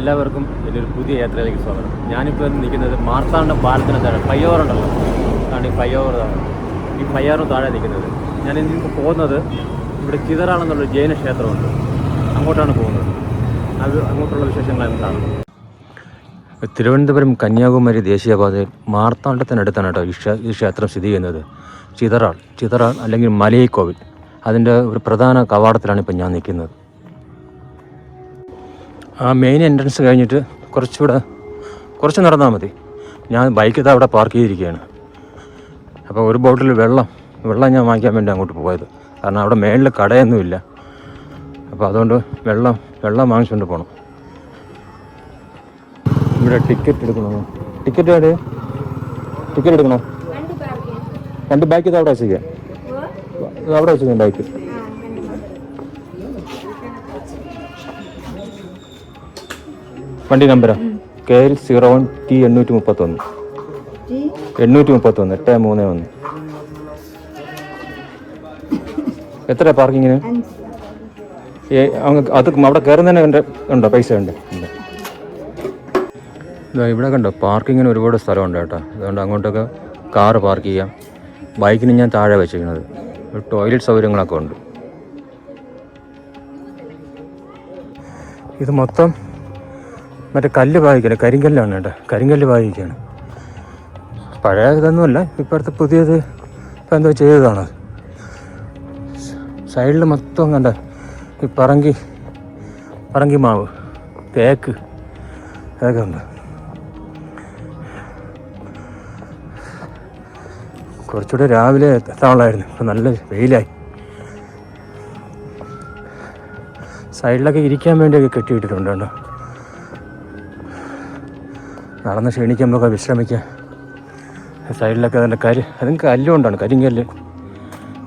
എല്ലാവർക്കും ഇതിലൊരു പുതിയ യാത്രയിലേക്ക് സ്വാഗതം. ഞാനിപ്പോൾ നിൽക്കുന്നത് മാർത്താണ്ഡ പാലത്തിന് താഴെ പയ്യോറുണ്ടല്ലോ അതാണ് ഈ പയ്യോർ താഴെ ഈ പയ്യാറിന് താഴെ നിൽക്കുന്നത്. ഞാൻ ഇന്ന് പോകുന്നത് ഇവിടെ ചിതറാണെന്നുള്ളൊരു ജൈന ക്ഷേത്രമുണ്ട്. അങ്ങോട്ടാണ് പോകുന്നത്. അത് അങ്ങോട്ടുള്ള വിശേഷങ്ങൾ എന്താണ്? തിരുവനന്തപുരം കന്യാകുമാരി ദേശീയപാതയിൽ മാർത്താണ്ഡത്തിനടുത്താണ് കേട്ടോ ഈ ഈ ക്ഷേത്രം സ്ഥിതി ചെയ്യുന്നത്. ചിതറാൾ ചിതറാൾ അല്ലെങ്കിൽ മലയിക്കോവിൽ അതിന്റെ ഒരു പ്രധാന കവാടത്തിലാണ് ഇപ്പം ഞാൻ നിൽക്കുന്നത്. ആ മെയിൻ എൻട്രൻസ് കഴിഞ്ഞിട്ട് കുറച്ചുകൂടെ കുറച്ച് നടന്നാൽ മതി. ഞാൻ ബൈക്ക് ഇതാ അവിടെ പാർക്ക് ചെയ്തിരിക്കുകയാണ്. അപ്പോൾ ഒരു ബോട്ടിൽ വെള്ളം വെള്ളം ഞാൻ വാങ്ങിക്കാൻ വേണ്ടി അങ്ങോട്ട് പോയത്. കാരണം അവിടെ മേളിൽ കടയൊന്നുമില്ല. അപ്പോൾ അതുകൊണ്ട് വെള്ളം വെള്ളം വാങ്ങിച്ചുകൊണ്ട് പോകണം ഇവിടെ ടിക്കറ്റ് എടുക്കണോ? ടിക്കറ്റ് എവിടെ ടിക്കറ്റ് എടുക്കണോ? രണ്ട് ബാക്ക് ഇത് അവിടെ വെച്ചിരിക്കുക അവിടെ വെച്ചിരിക്കാം ബൈക്ക് വണ്ടി നമ്പരാ? K L zero one T എണ്ണൂറ്റി മുപ്പത്തൊന്ന്. എണ്ണൂറ്റി മുപ്പത്തൊന്ന് എട്ട് മൂന്ന് ഒന്ന്. എത്ര പാർക്കിങ്ങിന്? അത് അവിടെ കയറുന്നതിന് ഉണ്ട്? പൈസ ഉണ്ട്. ഇവിടെ കണ്ടോ? പാർക്കിങ്ങിന് ഒരുപാട് സ്ഥലമുണ്ട് കേട്ടോ. അതുകൊണ്ട് അങ്ങോട്ടൊക്കെ കാറ് പാർക്ക് ചെയ്യാം. ബൈക്കിന് ഞാൻ താഴെ വെച്ചിരിക്കുന്നത്. ടോയ്ലറ്റ് സൗകര്യങ്ങളൊക്കെ ഉണ്ട്. ഇത് മൊത്തം മറ്റേ കല്ല് വായിക്കണം കരിങ്കല്ലാണ് കേട്ടോ. കരിങ്കല്ല് വായിക്കുകയാണ് പഴയ ഇതൊന്നുമല്ല ഇപ്പോഴത്തെ പുതിയത് ഇപ്പം എന്തോ ചെയ്തതാണ്. സൈഡിൽ മൊത്തം കണ്ട ഈ പറങ്കി പറങ്കി മാവ് തേക്ക് അതൊക്കെ ഉണ്ട്. കുറച്ചുകൂടെ രാവിലെ എത്താനുള്ളായിരുന്നു ഇപ്പം നല്ല വെയിലായി. സൈഡിലൊക്കെ ഇരിക്കാൻ വേണ്ടിയൊക്കെ കെട്ടിയിട്ടിട്ടുണ്ട് കേട്ടോ. നടന്ന് ക്ഷീണിക്കുമ്പോൾ വിശ്രമിക്കുക സൈഡിലൊക്കെ അതിന്റെ കരി അതും കല്ലുകൊണ്ടാണ് കരിങ്കല്ല്.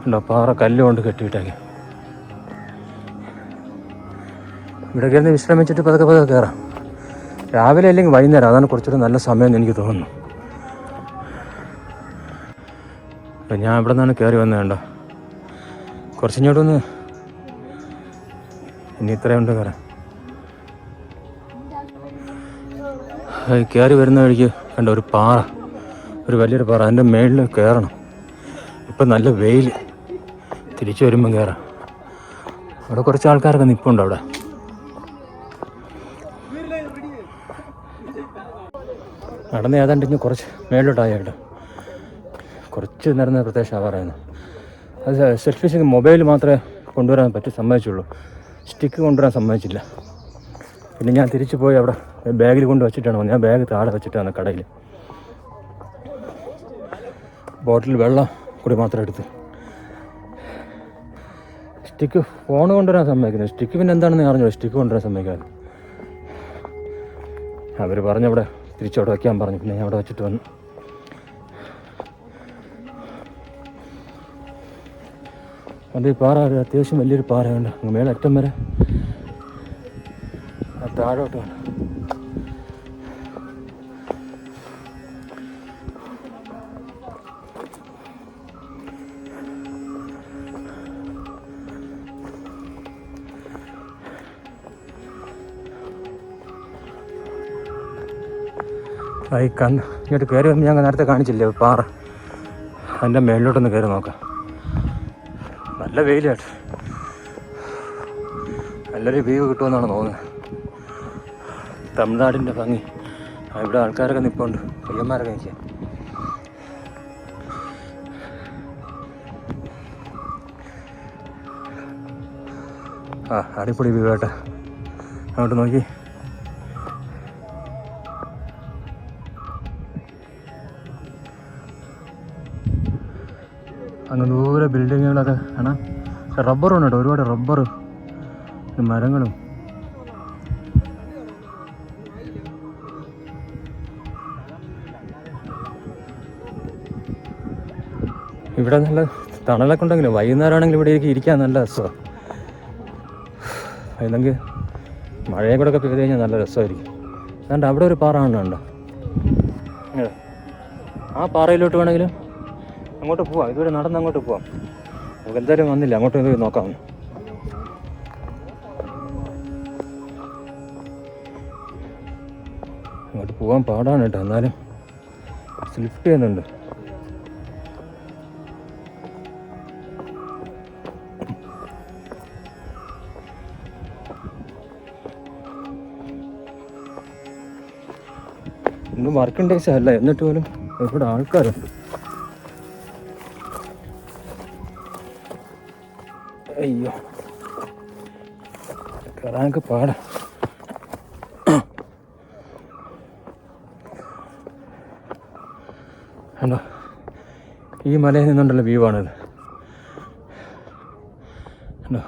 ഉണ്ടോ? പാറ കല്ലുകൊണ്ട് കെട്ടിയിട്ടേക്ക്. ഇവിടെ കയറുന്ന വിശ്രമിച്ചിട്ട് പതുക്കെ പതുക്കെ കയറാം. രാവിലെ അല്ലെങ്കിൽ വൈകുന്നേരം അതാണ് കുറച്ചുകൂടെ നല്ല സമയം എന്ന് എനിക്ക് തോന്നുന്നു. ഞാൻ ഇവിടെ നിന്നാണ് കയറി വന്നത് കണ്ടോ? കുറച്ചിങ്ങോട്ടൊന്ന് ഇനി ഇത്രയുണ്ട് കയറാൻ. കയറി വരുന്ന വഴിക്ക് കണ്ട ഒരു പാറ. ഒരു വലിയൊരു പാറ. അതിന്റെ മേളിൽ കയറണം ഇപ്പം നല്ല വെയിൽ തിരിച്ചു വരുമ്പം കയറാം അവിടെ കുറച്ച് ആൾക്കാരൊക്കെ നിൽപ്പുണ്ട് അവിടെ. നടന്ന് ഏതാണ്ട് ഇനി കുറച്ച് മേളിലോട്ടായ കുറച്ച് നിരന്ന പ്രത്യേകം പറയുന്നത് അത് സെൽഫിഷ് മൊബൈൽ മാത്രമേ കൊണ്ടുവരാൻ പറ്റി സമ്മതിച്ചുള്ളൂ. സ്റ്റിക്ക് കൊണ്ടുവരാൻ സമ്മതിച്ചില്ല. പിന്നെ ഞാൻ തിരിച്ചു പോയി അവിടെ ബാഗിൽ കൊണ്ട് വെച്ചിട്ടാണ് ഞാൻ ബാഗ് താഴെ വെച്ചിട്ടാണ് കടയിൽ. ബോട്ടിൽ വെള്ളം കൂടി മാത്രം എടുത്ത്. സ്റ്റിക്ക് ഫോൺ കൊണ്ടുവരാൻ സമ്മതിക്കുന്നത് സ്റ്റിക്ക് പിന്നെ എന്താണെന്ന് അറിഞ്ഞോ സ്റ്റിക്ക് കൊണ്ടുവരാൻ സമ്മതിക്കാൻ. അവർ പറഞ്ഞവിടെ തിരിച്ചവിടെ വയ്ക്കാൻ പറഞ്ഞു. പിന്നെ ഞാൻ അവിടെ വെച്ചിട്ട് വന്നു. അത് ഈ പാറ അത്യാവശ്യം വലിയൊരു പാറയുണ്ട്. അങ്ങ് മേലറ്റം വരെ ആ താഴോട്ട് വേണം ഈ കന്ന് ഇങ്ങോട്ട് കയറി വന്ന് ഞാൻ നേരത്തെ കാണിച്ചില്ലേ പാറ. അതിന്റെ മേളിലോട്ടൊന്ന് കയറി നോക്കാം. നല്ല വെയിലായിട്ട് നല്ലൊരു വ്യൂ കിട്ടുമെന്നാണ് തോന്നുന്നത്. തമിഴ്നാടിന്റെ ഭംഗി. ഇവിടെ ആൾക്കാരൊക്കെ നിൽപ്പുണ്ട് പയ്യന്മാരൊക്കെ നിൽക്കുക ആ അടിപൊളി വ്യൂ അങ്ങോട്ട് നോക്കി. അങ്ങ് ദൂരെ ബിൽഡിങ്ങുകളൊക്കെ കാണാം. റബ്ബറും ഉണ്ട് കേട്ടോ ഒരുപാട് റബ്ബർ. മരങ്ങളും. ഇവിടെ നല്ല തണലൊക്കെ ഉണ്ടെങ്കിലും? വൈകുന്നേരം ആണെങ്കിലും ഇവിടെ ഇരിക്കാൻ നല്ല രസമാണ് അല്ലെങ്കിൽ മഴയും കൂടെ ഒക്കെ പെയ്ത് കഴിഞ്ഞാൽ നല്ല രസമായിരിക്കും. അതുകൊണ്ട് അവിടെ ഒരു പാറ കണ്ടോ. ആ പാറയിലോട്ട് വേണമെങ്കിലും അങ്ങോട്ട് പോവാം. ഇതുവരെ നടന്ന് അങ്ങോട്ട് പോവാം. നമുക്ക് എന്തായാലും വന്നില്ല. അങ്ങോട്ട് പോയി നോക്കാം. അങ്ങോട്ട് പോകാൻ പാടാണ് കേട്ടോ. എന്നാലും സ്ലിപ്പ് ചെയ്യുന്നുണ്ട്. ഇന്ന് വർക്കിംഗ് ഡേയ്സ് അല്ല എന്നിട്ട് പോലും ഒരുപാട് ആൾക്കാരുണ്ട് അയ്യോ. കയറാനൊക്കെ പാടാ. കണ്ടോ? ഈ മലയിൽ നിന്നുണ്ടല്ലോ വ്യൂ ആണിത്. കണ്ടോ?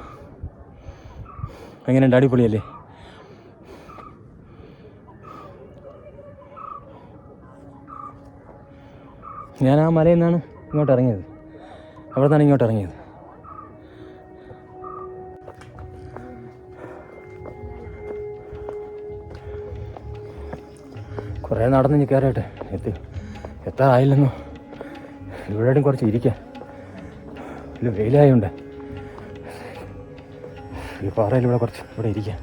എങ്ങനെയുണ്ട്? അടിപൊളിയല്ലേ? ഞാൻ ആ മലയിൽ നിന്നാണ് ഇങ്ങോട്ട് ഇറങ്ങിയത്. അവിടെ നിന്നാണ് ഇങ്ങോട്ട് ഇറങ്ങിയത്. കുറേ നടന്ന് നിൽക്കാറായിട്ട് എത്തി. എത്താറായില്ലെന്നോ ഇവിടെയും കുറച്ച് ഇരിക്കാം. ഇല്ല വെയിലായുണ്ട്. ഈ പാറയിൽ ഇവിടെ കുറച്ച് ഇവിടെ ഇരിക്കാം.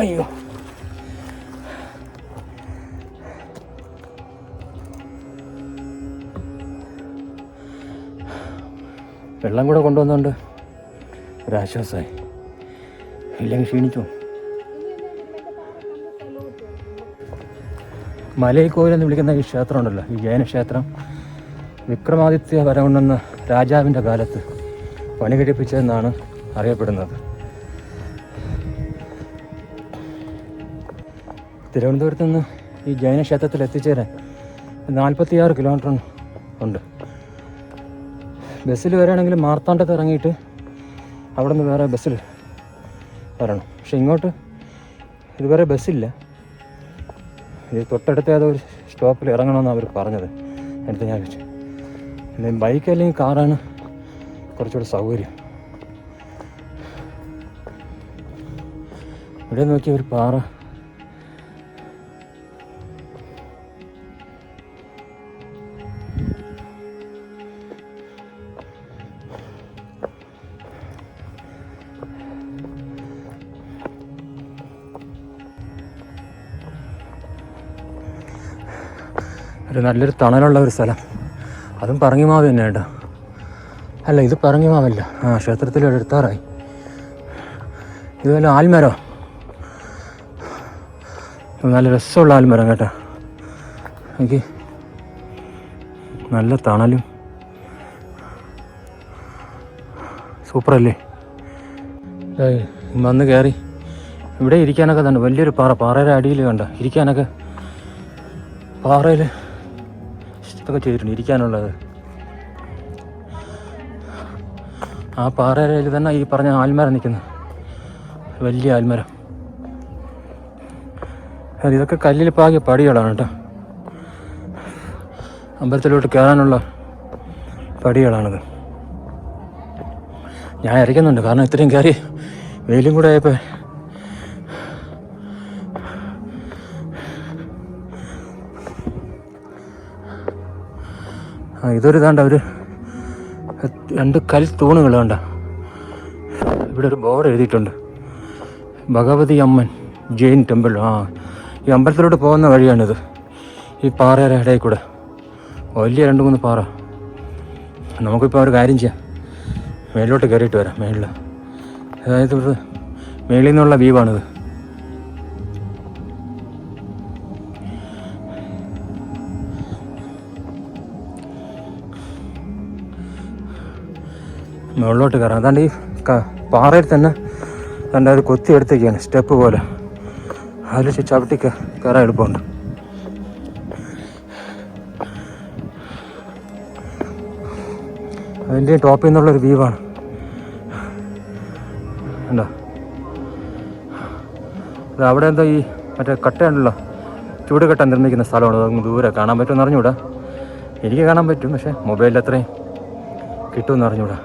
അയ്യോ. വെള്ളം കൂടെ കൊണ്ടുവന്നുണ്ട് ഒരാശ്വാസമായി ഇല്ലെങ്കിൽ ക്ഷീണിച്ചു? മലയിൽ മലൈക്കോയിൽ എന്ന് വിളിക്കുന്ന ഈ ക്ഷേത്രം ഉണ്ടല്ലോ ഈ ജൈന ക്ഷേത്രം. വിക്രമാദിത്യ വരവണ്ണെന്ന രാജാവിന്റെ കാലത്ത് പണി കഴിപ്പിച്ചതെന്നാണ് അറിയപ്പെടുന്നത്. തിരുവനന്തപുരത്ത് നിന്ന് ഈ ജൈന ക്ഷേത്രത്തിൽ എത്തിച്ചേരാൻ നാൽപ്പത്തിയാറ് കിലോമീറ്റർ ഉണ്ട്. ബസ്സിൽ വരാണെങ്കിൽ മാർത്താണ്ടത്ത് ഇറങ്ങിയിട്ട് അവിടെ നിന്ന് വേറെ ബസ്സിൽ വരണം. പക്ഷെ ഇങ്ങോട്ട് ഇതുവരെ ബസ്സില്ല. ഇത് തൊട്ടടുത്ത ഏതോ ഒരു സ്റ്റോപ്പിൽ ഇറങ്ങണമെന്നാണ് അവർ പറഞ്ഞത്. എന്നിട്ട് ഞാൻ വെച്ചു. എന്തെങ്കിലും ബൈക്ക് അല്ലെങ്കിൽ കാറാണ് കുറച്ചുകൂടെ സൗകര്യം. ഇവിടെ നോക്കിയ ഒരു പാറ ഒരു നല്ലൊരു തണലുള്ള ഒരു സ്ഥലം. അതും പറങ്ങിമാവ് തന്നെ കേട്ടോ. അല്ല ഇത് പറങ്ങിമാവല്ല ആ ക്ഷേത്രത്തിൽ എടുത്താറായി ഇത് വല്ല ആൽമരോ? നല്ല രസമുള്ള ആൽമരം കേട്ടോ. എനിക്ക് നല്ല തണലും. സൂപ്പറല്ലേ? വന്ന് കയറി ഇവിടെ ഇരിക്കാനൊക്കെ തന്നെ വലിയൊരു പാറ. പാറയുടെ അടിയിൽ കണ്ട? ഇരിക്കാനൊക്കെ. പാറയിൽ ഇതൊക്കെ ചെയ്തിട്ടുണ്ട് ഇരിക്കാനുള്ളത്. ആ പാറയിൽ തന്നെ ഈ പറഞ്ഞ ആൽമരം നിൽക്കുന്നു. വലിയ ആൽമരം. ഇതൊക്കെ കല്ലിൽ പാകിയ പടികളാണ് കേട്ടോ. അമ്പലത്തിലോട്ട് കയറാനുള്ള പടികളാണിത്. ഞാൻ ഇറക്കുന്നുണ്ട് കാരണം ഇത്രയും കയറി വെയിലും കൂടെ ആയപ്പോൾ ഇതൊരു ഇതാണ്ട ഒരു രണ്ട് കൽ തൂണുകൾ കണ്ട. ഇവിടെ ഒരു ബോർഡ് എഴുതിയിട്ടുണ്ട്. ഭഗവതി അമ്മൻ ജെയിൻ ടെമ്പിൾ. ആ ഈ അമ്പലത്തിലോട്ട് പോകുന്ന വഴിയാണിത്. ഈ പാറയുടെ ഇടയിൽ കൂടെ. വലിയ രണ്ട് മൂന്ന് പാറ. നമുക്കിപ്പോൾ ഒരു കാര്യം ചെയ്യാം. മേളിലോട്ട് കയറിയിട്ട് വരാം മേളിൽ അതായത് ഇത് മേളിൽ നിന്നുള്ള വ്യൂവാണിത് മുകളിലോട്ട് കയറാം. അതാണ്ട് ഈ പാറയിൽ തന്നെ തന്റെ അത് കൊത്തി എടുത്തേക്കാണ് സ്റ്റെപ്പ് പോലെ. അതിൽ ചവിട്ടി കയറാൻ എളുപ്പമുണ്ട്. അതിന്റെ ടോപ്പിൽ നിന്നുള്ളൊരു വ്യൂവാണ് ഉണ്ടോ അത് അവിടെ എന്തോ ഈ മറ്റേ കട്ടയുണ്ടല്ലോ ചൂട് കട്ട നിർമ്മിക്കുന്ന സ്ഥലമാണ്. അതൊന്ന് ദൂരെ കാണാൻ പറ്റുമെന്ന് അറിഞ്ഞൂടാ എനിക്ക് കാണാൻ പറ്റും പക്ഷേ മൊബൈലിൽ അത്രയും കിട്ടുമെന്ന് അറിഞ്ഞൂടാ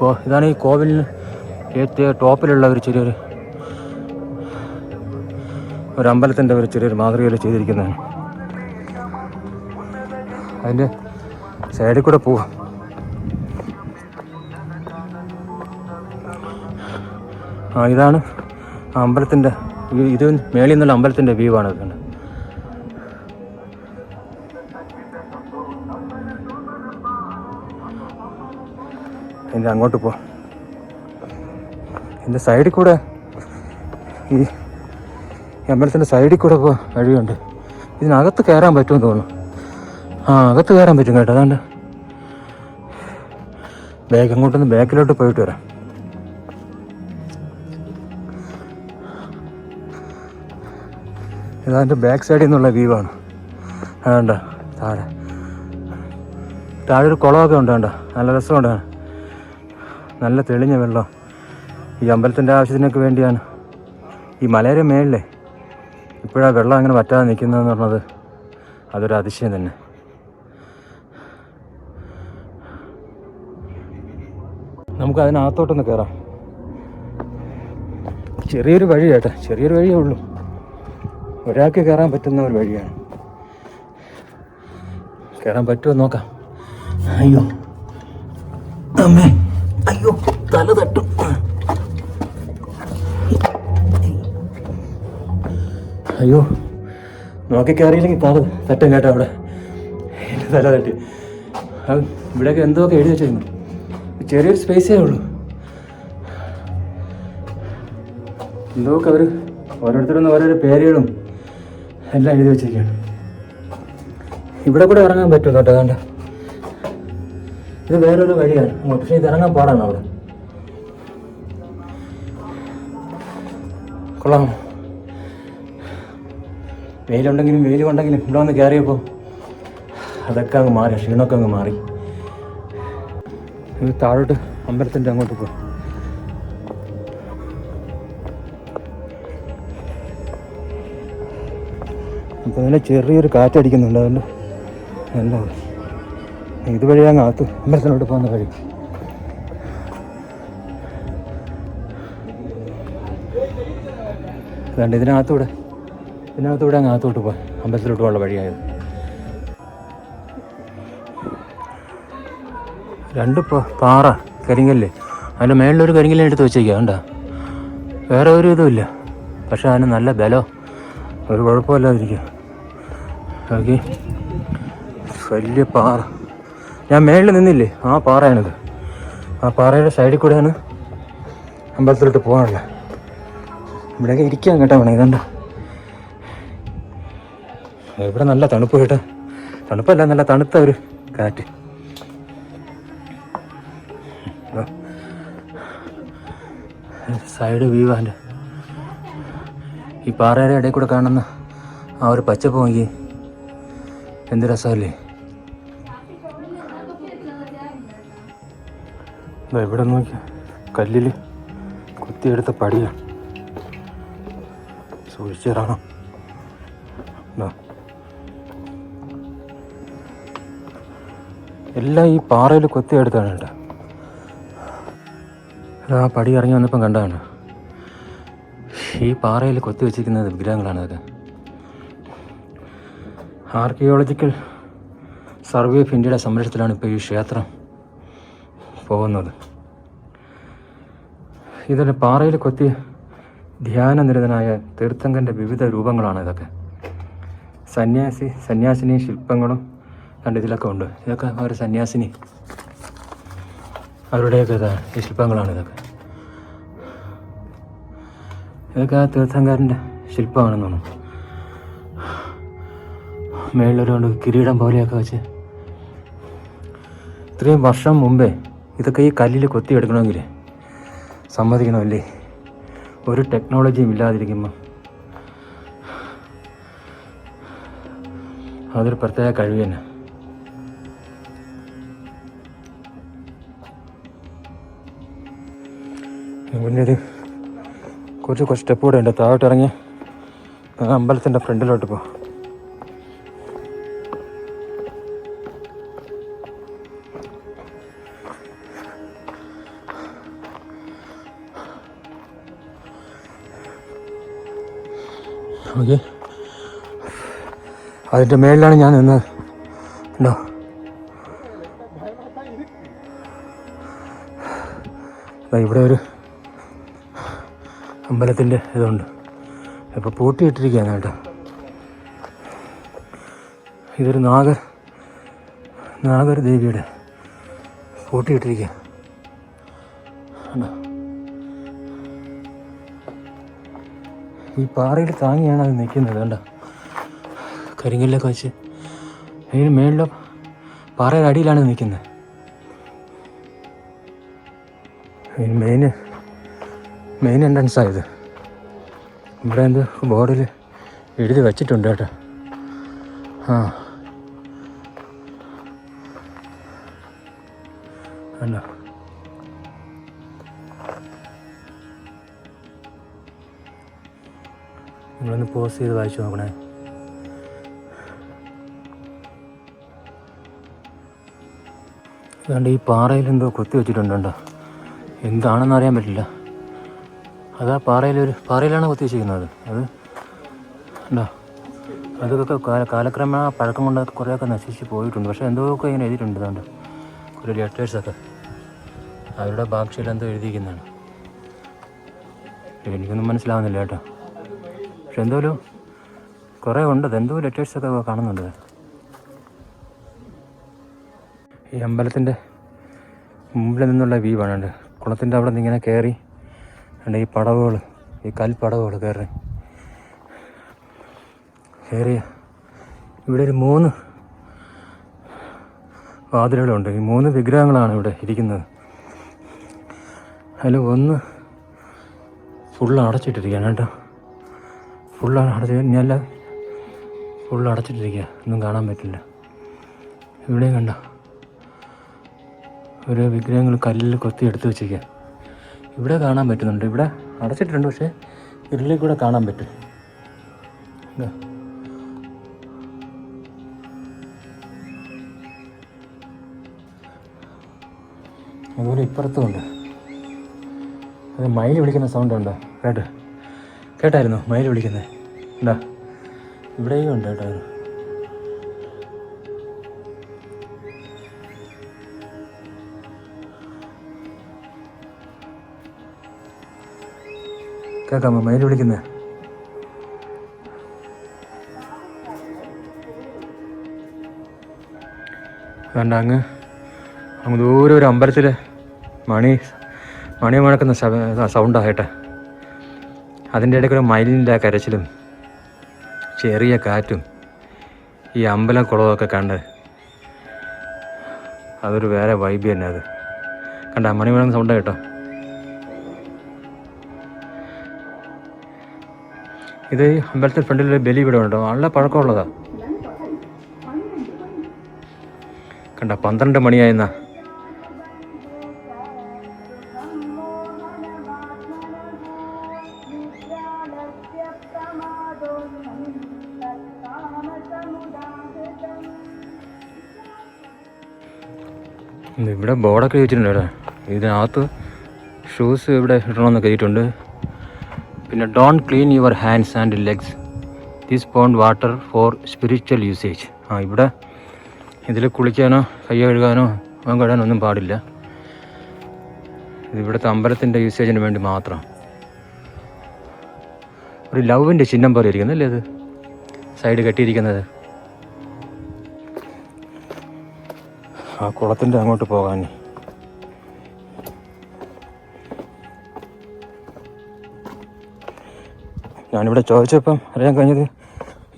ഇതാണ് ഈ കോവിൽ ഏറ്റവും ടോപ്പിലുള്ള ഒരു ചെറിയൊരു ഒരു അമ്പലത്തിന്റെ ഒരു ചെറിയൊരു മാതൃകയിൽ ചെയ്തിരിക്കുന്നതാണ്. അതിന്റെ സൈഡിൽ കൂടെ പോവാം. ആ ഇതാണ് അമ്പലത്തിന്റെ ഇത് ഇത് മേളിൽ നിന്നുള്ള അമ്പലത്തിന്റെ വ്യൂ ആണ് ഇതുണ്ട് ഇതിന്റെ അങ്ങോട്ട് പോ. ഇതിന്റെ സൈഡിൽ കൂടെ ഈ അമ്പലത്തിന്റെ സൈഡിൽ കൂടെ ഇപ്പോൾ വഴിയുണ്ട് ഇതിനകത്ത് കയറാൻ പറ്റുമെന്ന് തോന്നുന്നു. ആ അകത്ത് കയറാൻ പറ്റും കേട്ടോ. അതാണ്ട് ബാഗ് അങ്ങോട്ടൊന്ന് ബാക്കിലോട്ട് പോയിട്ട് വരാം. ഇതാന്റെ ബാക്ക് സൈഡിൽ നിന്നുള്ള വ്യൂ ആണ്. അതുകൊണ്ട് താഴെ. താഴെ ഒരു കുളമൊക്കെ ഉണ്ട് കണ്ടോ? നല്ല രസമുണ്ട്. നല്ല തെളിഞ്ഞ വെള്ളം. ഈ അമ്പലത്തിന്റെ ആവശ്യത്തിനൊക്കെ വേണ്ടിയാണ്. ഈ മലയുടെ മേളിലെ ഇപ്പോഴാ വെള്ളം അങ്ങനെ വറ്റാതെ നിൽക്കുന്നതെന്ന് പറഞ്ഞത് അതൊരു അതിശയം തന്നെ. നമുക്ക് അതിനകത്തോട്ടൊന്ന് കയറാം. ചെറിയൊരു വഴി ചേട്ടാ ചെറിയൊരു വഴിയേ ഉള്ളൂ. ഒരാൾക്ക് കയറാൻ പറ്റുന്ന ഒരു വഴിയാണ്. കയറാൻ പറ്റുമോ നോക്കാം. അയ്യോ. അമ്മേ. തല തട്ടും അയ്യോ നോക്കി കയറിയില്ലെങ്കിൽ തല തട്ടും കേട്ടോ അവിടെ. തല തട്ടി. അത് ഇവിടെയൊക്കെ എന്തൊക്കെ എഴുതി വെച്ചിരുന്നു. ചെറിയൊരു സ്പേസേ ഉള്ളൂ. എന്തൊക്കെ അവർ ഓരോരുത്തരും ഓരോരോ പേരുകളും എല്ലാം എഴുതി വെച്ചിരിക്കുകയാണ്. ഇവിടെ കൂടെ ഇറങ്ങാൻ പറ്റുമോ? കേട്ടോ കണ്ട ഇത് വേറൊരു വഴിയാണ്. പക്ഷേ ഇത് ഇറങ്ങാൻ പാടാണ് അവിടെ. കൊള്ളാം. വെയിലുണ്ടെങ്കിലും വെയിൽ കൊണ്ടെങ്കിലും ഇവിടെ വന്ന് കയറിയപ്പോൾ അതൊക്കെ അങ്ങ് മാറി ക്ഷീണമൊക്കെ അങ്ങ് മാറി. ഇത് താഴോട്ട് അമ്പലത്തിന്റെ അങ്ങോട്ട് പോകും അപ്പോൾ നല്ല ചെറിയൊരു കാറ്റടിക്കുന്നുണ്ട് അതുകൊണ്ട് നല്ല ഇതുവഴി അങ്ങ് അകത്ത് അമ്പലത്തിലോട്ട് പോകുന്ന വഴി. അതുകൊണ്ട് ഇതിനകത്തൂടെ. ഇതിനകത്തൂടെ അങ്ങ് അകത്തോട്ട് പോകാം അമ്പലത്തിലോട്ട് പോകാനുള്ള വഴിയായത്. രണ്ട് പാറ കരിങ്കല്ല്. അതിന്റെ മേളിലൊരു കരിങ്കല്ല് എടുത്ത് വെച്ചേക്കുക കണ്ട? വേറെ ഒരു ഇതുമില്ല പക്ഷെ അതിന് നല്ല ബലോ ഒരു കുഴപ്പമില്ലാതിരിക്കുക ഓക്കെ വലിയ പാറ. ഞാൻ മേളിൽ നിന്നില്ലേ? ആ പാറയാണിത്. ആ പാറയുടെ സൈഡിൽ കൂടെയാണ് അമ്പലത്തിലോട്ട് പോകാനുള്ളത്. ഇവിടെയൊക്കെ ഇരിക്കാൻ കേട്ടോ വേണം ഇതണ്ട? ഇവിടെ നല്ല തണുപ്പ് കേട്ടോ. തണുപ്പല്ല നല്ല തണുത്ത ഒരു കാറ്റ്. സൈഡ് വ്യൂ അതിന്റെ ഈ പാറയുടെ ഇടയിൽ കൂടെ കാണുന്ന ആ ഒരു പച്ചപ്പ് നോക്കി എന്ത് രസമല്ലേ? ഇവിടെ നോക്കി കല്ലിൽ കുത്തിയെടുത്ത പടിയാണ് സൂക്ഷിച്ചിറങ്ങാം ദാ. എല്ലാം ഈ പാറയിൽ കൊത്തിയെടുത്താണ് കേട്ടോ ആ പടി ഇറങ്ങി വന്നപ്പം കണ്ടതാണ്. ഈ പാറയിൽ കൊത്തി വെച്ചിരിക്കുന്നത് വിഗ്രഹങ്ങളാണ് അതൊക്കെ ആർക്കിയോളജിക്കൽ സർവേ ഓഫ് ഇന്ത്യയുടെ സംരക്ഷണത്തിലാണ് ഇപ്പോൾ ഈ ക്ഷേത്രം പോകുന്നത്. ഇതിൽ പാറയിൽ കൊത്തി ധ്യാനനിരതനായ തീർത്ഥങ്കന്റെ വിവിധ രൂപങ്ങളാണ് ഇതൊക്കെ. സന്യാസി സന്യാസിനി ശില്പങ്ങളും കണ്ട് ഇതിലൊക്കെ ഉണ്ട്. ഇതൊക്കെ അവർ സന്യാസിനി. അവരുടെയൊക്കെ ഇതാണ് ഈ ശില്പങ്ങളാണ് ഇതൊക്കെ. ഇതൊക്കെ ആ തീർത്ഥങ്കാരന്റെ ശില്പമാണെന്ന് തോന്നുന്നു മേളിലൊരു കിരീടം പോലെയൊക്കെ വെച്ച്. ഇത്രയും വർഷം മുമ്പേ ഇതൊക്കെ ഈ കല്ലിൽ കൊത്തിയെടുക്കണമെങ്കിൽ സമ്മതിക്കണമല്ലേ? ഒരു ടെക്നോളജിയും ഇല്ലാതിരിക്കുമ്പോൾ അതൊരു പ്രത്യേക കഴിവ് തന്നെ. പിന്നെ കുറച്ച് കുറച്ച് സ്റ്റെപ്പ് കൂടെ ഉണ്ട്. താഴോട്ട് ഇറങ്ങി അമ്പലത്തിന്റെ ഫ്രണ്ടിലോട്ട് പോ. അതിന്റെ മേളിലാണ് ഞാൻ നിന്നത്. ഉണ്ടോ ഇവിടെ ഒരു അമ്പലത്തിന്റെ ഇതുണ്ട്. ഇപ്പോൾ പൂട്ടിയിട്ടിരിക്കുകയാണ് കേട്ടോ. ഇതൊരു നാഗർ നാഗർ ദേവിയുടെ പൂട്ടിയിട്ടിരിക്കുക? ഈ പാറയിൽ താങ്ങിയാണ് അത് നിൽക്കുന്നത് കണ്ട? കരിങ്കല്ലൊക്കെ വെച്ച് അതിന് മേളിലോ പാറയുടെ അടിയിലാണ് നിൽക്കുന്നത്. അതിന് മെയിൻ മെയിൻ എൻട്രൻസ് ആയത് ഇവിടെ എന്ത് ബോർഡിൽ എഴുതി വച്ചിട്ടുണ്ട് കേട്ടോ. ആ. അല്ല. നിങ്ങളൊന്ന് പോസ് ചെയ്ത് വായിച്ചു നോക്കണേ. അതുകൊണ്ട് ഈ പാറയിൽ എന്തോ കൊത്തി വെച്ചിട്ടുണ്ടോ എന്താണെന്ന് അറിയാൻ പറ്റില്ല. അതാ പാറയിലൊരു പാറയിലാണ് കൊത്തി വെച്ചിരിക്കുന്നത് അത്. ഉണ്ടോ അതൊക്കെ കാല കാലക്രമേണ പഴക്കം കൊണ്ട് കുറേയൊക്കെ നശിച്ച് പോയിട്ടുണ്ട്. പക്ഷേ എന്തോക്കെ ഇങ്ങനെ എഴുതിയിട്ടുണ്ട് അതുകൊണ്ട് കുറേ ലെറ്റേഴ്സൊക്കെ അവരുടെ ഭാഷയിൽ എന്തോ എഴുതിയിരിക്കുന്നതാണ് എനിക്കൊന്നും മനസ്സിലാവുന്നില്ല കേട്ടോ. പക്ഷെ എന്തോ ഒരു കുറേ ഉണ്ട്. എന്തോ ലെറ്റേഴ്സൊക്കെ കാണുന്നുണ്ട്. ഈ അമ്പലത്തിന്റെ മുമ്പിൽ നിന്നുള്ള വ്യൂ ആണ് കുളത്തിന്റെ അവിടെ നിന്ന് ഇങ്ങനെ കയറി ഉണ്ട് ഈ പടവുകൾ ഈ കൽപ്പടവുകൾ കയറി. കയറിയ ഇവിടെ ഒരു മൂന്ന് വാതിലുകളുണ്ട്. ഈ മൂന്ന് വിഗ്രഹങ്ങളാണ് ഇവിടെ ഇരിക്കുന്നത്. അതിൽ ഒന്ന് ഫുള്ള് അടച്ചിട്ടിരിക്കുകയാണ് കേട്ടോ. ഫുള്ളാണ് അടച്ച് ഇനിയല്ല ഫുള്ള് അടച്ചിട്ടിരിക്കുക ഒന്നും കാണാൻ പറ്റില്ല. ഇവിടെയും കണ്ടോ? ഓരോ വിഗ്രഹങ്ങൾ കല്ലിൽ കൊത്തി എടുത്ത് വെച്ചിരിക്കുക ഇവിടെ കാണാൻ പറ്റുന്നുണ്ട്. ഇവിടെ അടച്ചിട്ടുണ്ട് പക്ഷേ ഇരുളിൽ കൂടെ കാണാൻ പറ്റും. അതുപോലെ ഇപ്പുറത്തും ഉണ്ട്. അത് മയിൽ വിളിക്കുന്ന സൗണ്ട് ഉണ്ടോ? കേട്ടോ. കേട്ടായിരുന്നു മയിൽ വിളിക്കുന്നത് ഉണ്ടോ ഇവിടെയും ഉണ്ട് കേട്ടോ കേൾക്കാമോ മയിൽ വിളിക്കുന്നത് വേണ്ട അങ്ങ്. അങ്ങ് ദൂരെ ഒരു അമ്പലത്തിൽ മണി മണി മുഴക്കുന്ന സൗണ്ടാകട്ടെ അതിന്റെ ഇടയ്ക്ക് ഒരു മയിലിന്റെ കരച്ചിലും ചെറിയ കാറ്റും ഈ അമ്പലം കുളമൊക്കെ കണ്ട് അതൊരു വേറെ വൈബ് തന്നെ അത്. കണ്ട മണി മുഴങ്ങുന്ന സൗണ്ട് കേട്ടോ. ഇത് അമ്പലത്തിൽ ഫ്രണ്ടിൽ ഒരു ബലി ഇവിടെ ഉണ്ടോ? നല്ല പഴക്കമുള്ളതാ. കണ്ട പന്ത്രണ്ട് മണിയായെന്നാ. ഇവിടെ ബോർഡൊക്കെ വെച്ചിട്ടുണ്ട് ഇവിടെ. ഇതിനകത്ത് ഷൂസ് ഇവിടെ ഇടണമെന്ന് എഴുതിയിട്ടുണ്ട്. പിന്നെ don't clean your hands and legs this pond water for spiritual usage ആ ഇവിടെ ഇതിൽ കുളിക്കാനോ കൈ കഴുകാനോ മുഖം കഴുകാനോ ഒന്നും പാടില്ല. ഇതിവിടുത്തെ അമ്പലത്തിന്റെ യൂസേജിന് വേണ്ടി മാത്രം. ഒരു ലവിന്റെ ചിഹ്നം പോലെ ഇരിക്കുന്നു അല്ലേ അത് സൈഡ് കെട്ടിയിരിക്കുന്നത്. ആ കുളത്തിന്റെ അങ്ങോട്ട് പോകാൻ. ഞാനിവിടെ ചോദിച്ചപ്പം അറിയാൻ കഴിഞ്ഞത്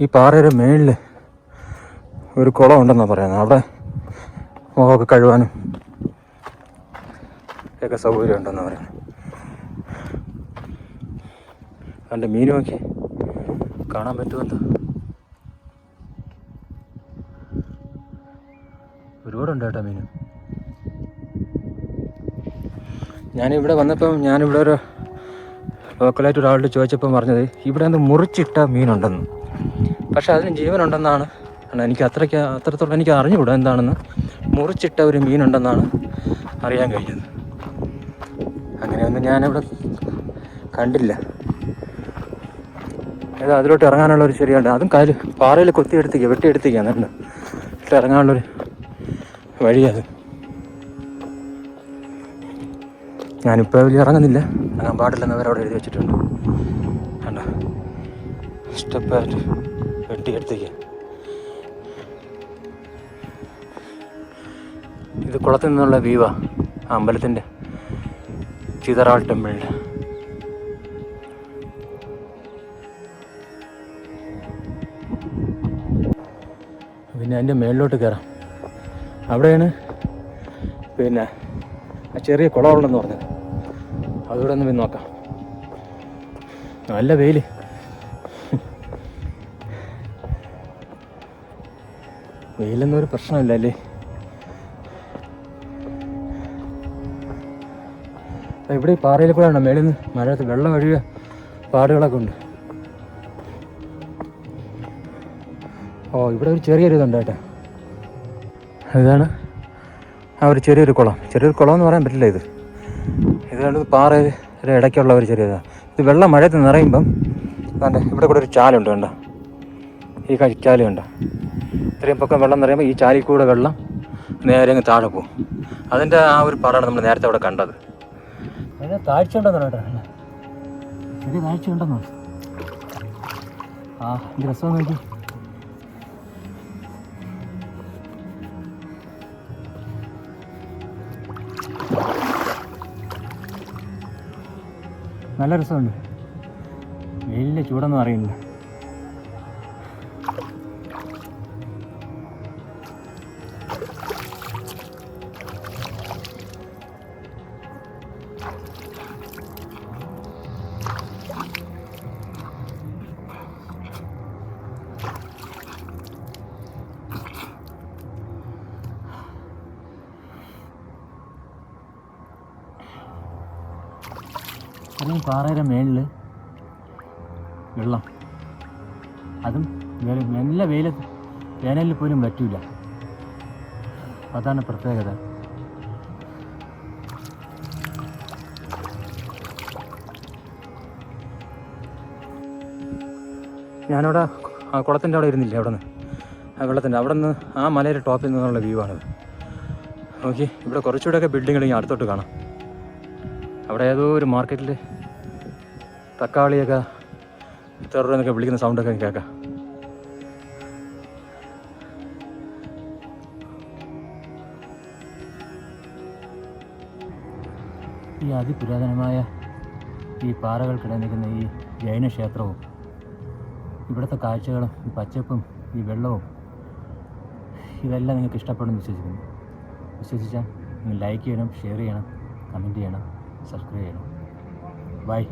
ഈ പാറയുടെ മേളിൽ ഒരു കുളം ഉണ്ടെന്നാണ് പറയുന്നത്. അവിടെ മുഖമൊക്കെ കഴുകാനും ഒക്കെ സൗകര്യം ഉണ്ടെന്നാണ് പറയുന്നത്. അതിന്റെ മീൻ നോക്കി കാണാൻ പറ്റുമെന്ന് ഒരുപാടുണ്ട് കേട്ടോ മീൻ. ഞാനിവിടെ വന്നപ്പം ഞാനിവിടെ ഒരു ലോക്കലായിട്ട് ഒരാളോട് ചോദിച്ചപ്പോൾ പറഞ്ഞത് ഇവിടെ നിന്ന് മുറിച്ചിട്ട മീനുണ്ടെന്ന്. പക്ഷെ അതിന് ജീവനുണ്ടെന്നാണ്. എനിക്ക് അത്രയ്ക്ക് അത്രത്തോളം എനിക്ക് അറിഞ്ഞുകൂടാ എന്താണെന്ന്. മുറിച്ചിട്ട ഒരു മീനുണ്ടെന്നാണ് അറിയാൻ കഴിഞ്ഞത്. അങ്ങനെയൊന്നും ഞാനിവിടെ കണ്ടില്ല. അത് അതിലോട്ട് ഇറങ്ങാനുള്ള ഒരു ശരിയുണ്ട്. അതും കാൽ പാറയിൽ കൊത്തിയെടുത്തേക്ക് വെട്ടിയെടുത്തേക്കാണ് എന്നിട്ട്. ഇറങ്ങാനുള്ളൊരു വഴിയത് ഞാനിപ്പോൾ വലിയ ഇറങ്ങുന്നില്ല. ഇറങ്ങാൻ പാടില്ലെന്ന് അവരവിടെ എഴുതി വെച്ചിട്ടുണ്ട്. കണ്ട? സ്റ്റെപ്പായിട്ട് വെട്ടിയെടുത്തേക്ക് ഇത് കുളത്തിൽ നിന്നുള്ള വ്യൂവാ അമ്പലത്തിന്റെ ചിതറാൾ ടെമ്പിളിന്റെ. പിന്നെ അതിന്റെ മേളിലോട്ട് കയറാം. അവിടെയാണ് പിന്നെ ആ ചെറിയ കുളമുള്ളതെന്ന് പറഞ്ഞത്. അതുകൂടെ ഒന്ന് നോക്കാം. നല്ല വെയിൽ വെയിലൊന്നും ഒരു പ്രശ്നമില്ല അല്ലേ? ഇവിടെ ഈ പാറയിൽ കൂടെ ഉണ്ടോ? മേളിൽ നിന്ന് മഴയത്ത് വെള്ളം ഒഴിയ പാടുകളൊക്കെ ഉണ്ട്. ഓ ഇവിടെ ഒരു ചെറിയൊരു ഇതുണ്ട് കേട്ടോ. ഇതാണ് ആ ഒരു ചെറിയൊരു കുളം. ചെറിയൊരു കുളം എന്ന് പറയാൻ പറ്റില്ല ഇത്. ഇത് കണ്ടത് പാറയുടെ ഇടയ്ക്കുള്ള ഒരു ചെറിയ ഇത്. വെള്ളം മഴയത്ത് നിറയുമ്പം കണ്ടേ ഇവിടെ കൂടെ ഒരു ചാലുണ്ട് കണ്ടോ? ഈ ക- ചാൽ കണ്ടോ? ഇത്രയും പൊക്കം വെള്ളം നിറയുമ്പോൾ ഈ ചാലിൽ കൂടെ വെള്ളം നേരെ അങ്ങ് താഴെ പോകും. അതിന്റെ ആ ഒരു പാടാണ് നമ്മൾ നേരത്തെ അവിടെ കണ്ടത്. അതിന് താഴ്ച ഉണ്ടെന്നോ കേട്ടോ ചെറിയ താഴ്ച ഉണ്ടെന്നോ ആ രസം നോക്കി നല്ല രസമുണ്ട്. വലിയ ചൂടൊന്നും അറിയില്ല. അല്ലെങ്കിൽ പാറയുടെ മേളിൽ വെള്ളം. അതും നല്ല വെയിലത്ത് വേനലിൽ പോലും പറ്റൂല അതാണ് പ്രത്യേകത. ഞാനവിടെ ആ കുളത്തിന്റെ അവിടെ ഇരുന്നില്ലേ അവിടെ നിന്ന് ആ വെള്ളത്തിന്റെ അവിടെ നിന്ന് ആ മലയുടെ ടോപ്പിൽ നിന്നുള്ള വ്യൂ ആണത്. നോക്കി ഇവിടെ കുറച്ചുകൂടെയൊക്കെ ബിൽഡിങ്ങുകൾ അടുത്തോട്ട് കാണാം. അവിടെ ഏതോ ഒരു മാർക്കറ്റിൽ തക്കാളിയൊക്കെ എന്നൊക്കെ വിളിക്കുന്ന സൗണ്ടൊക്കെ കേൾക്കാം. ഈ അതിപുരാതനമായ ഈ പാറകൾക്കിടയിൽ നിൽക്കുന്ന ഈ ജൈന ക്ഷേത്രവും ഇവിടുത്തെ കാഴ്ചകളും ഈ പച്ചപ്പും ഈ വെള്ളവും ഇതെല്ലാം നിങ്ങൾക്ക് ഇഷ്ടപ്പെടുമെന്ന് വിശ്വസിക്കുന്നു. വിശ്വസിച്ചാൽ നിങ്ങൾ ലൈക്ക് ചെയ്യണം ഷെയർ ചെയ്യണം കമന്റ് ചെയ്യണം സബ്സ്ക്രൈബ് ചെയ്യണം. ബൈ